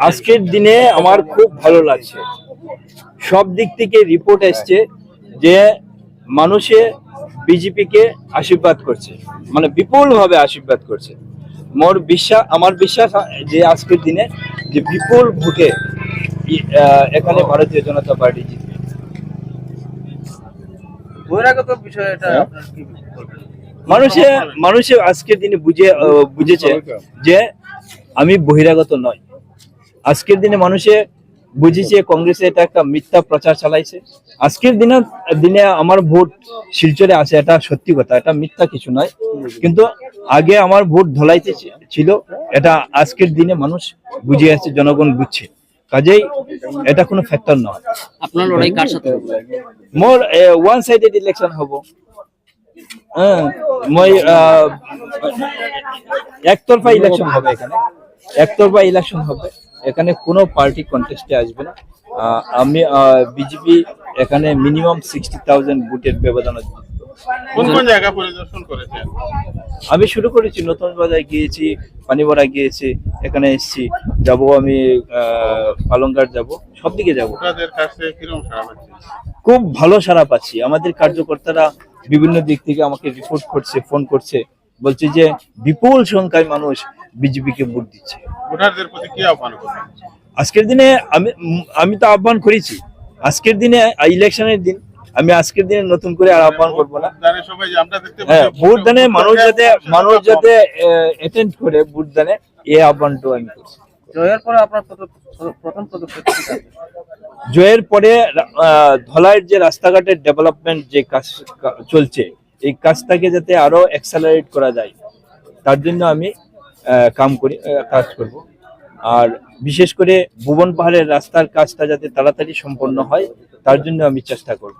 আজকের দিনে আমার খুব ভালো লাগছে। সব দিক থেকে রিপোর্ট এসছে যে মানুষে বিজেপিকে আশীর্বাদ করছে মানে বিপুল ভাবে আশীর্বাদ করছে। মোর বিশ্বাস আমার বিশ্বাস যে আজকের দিনে যে বিপুল ভোটে এখানে ভারতীয় জনতা পার্টি জিতবে। বহিরাগত বিষয়ে এটা হ্যাঁ। মানুষে মানুষে আজকের দিনে বুঝে আহ, বুঝেছে যে আমি বহিরাগত নয় আজকের দিনে মানুষে বুঝেছে কংগ্রেসে এটা একটা মিথ্যা প্রচার চালাইছে। আজকের দিনে দিনে আমার ভোট শিলচরে আছে এটা সত্যি কথা এটা মিথ্যা কিছু নয়। কিন্তু আগে আমার ভোট ধলাইতে ছিল এটা আজকের দিনে মানুষ বুঝে আছে জনগণ বুঝছে। কাজেই এটা কোনো ফ্যাক্টর নয়। আপনার লড়াই কার সাথে মোর ওয়ান সাইডেড ইলেকশন হব। হ্যাঁ মই একতরফা ইলেকশন হবে এখানে। একতরফা ইলেকশন হবে। এখানে কোনো পার্টি কন্টেস্টে আসবে না। আমি বিজেপি এখানে মিনিমাম সিক্সটি থাউজেন্ড ভোটের ব্যবধানে কোন কোন জায়গা পরিদর্শন করেছেন? আমি শুরু করেছি নতুন বাজার গিয়েছি পানিবড়া গিয়েছি এখানে এসেছি। যাব আমি পালংঘাট যাব সব দিকে যাব। সারা খুব ভালো সাড়া পাচ্ছি। আমাদের কার্যকর্তারা বিভিন্ন দিক থেকে আমাকে রিপোর্ট করছে ফোন করছে। বলছে যে বিপুল সংখ্যায় মানুষ বিজেপিকে ভোট দিচ্ছে। ভোটারদের প্রতি কি আহ্বান আজকের দিনে আমি আমি তো আহ্বান করেছি। আজকের দিনে ইলেকশনের দিন আমি আজকের দিনে নতুন করে আর আহ্বান করব না। ভোটদানে সবাই যে আমরা দেখতে হ্যাঁ ভোট দানে মানুষ যাতে মানুষ যাতে অ্যাটেন্ড করে ভোট দানে এই আহ্বানটাও আমি করছি। জয়ের পরে আপনার প্রথম- প্রথম পদক্ষেপ জয়ের পরে আহ, ধলাইয়ের যে রাস্তাঘাটের ডেভেলপমেন্ট যে কাজ চলছে এই কাজটাকে যাতে আরও অ্যাক্সেলারেট করা যায় তার জন্য আমি কাম করি কাজ করব। আর বিশেষ করে ভুবন পাহাড়ের রাস্তার কাজটা যাতে তাড়াতাড়ি সম্পন্ন হয়, তার জন্য আমি চেষ্টা করব।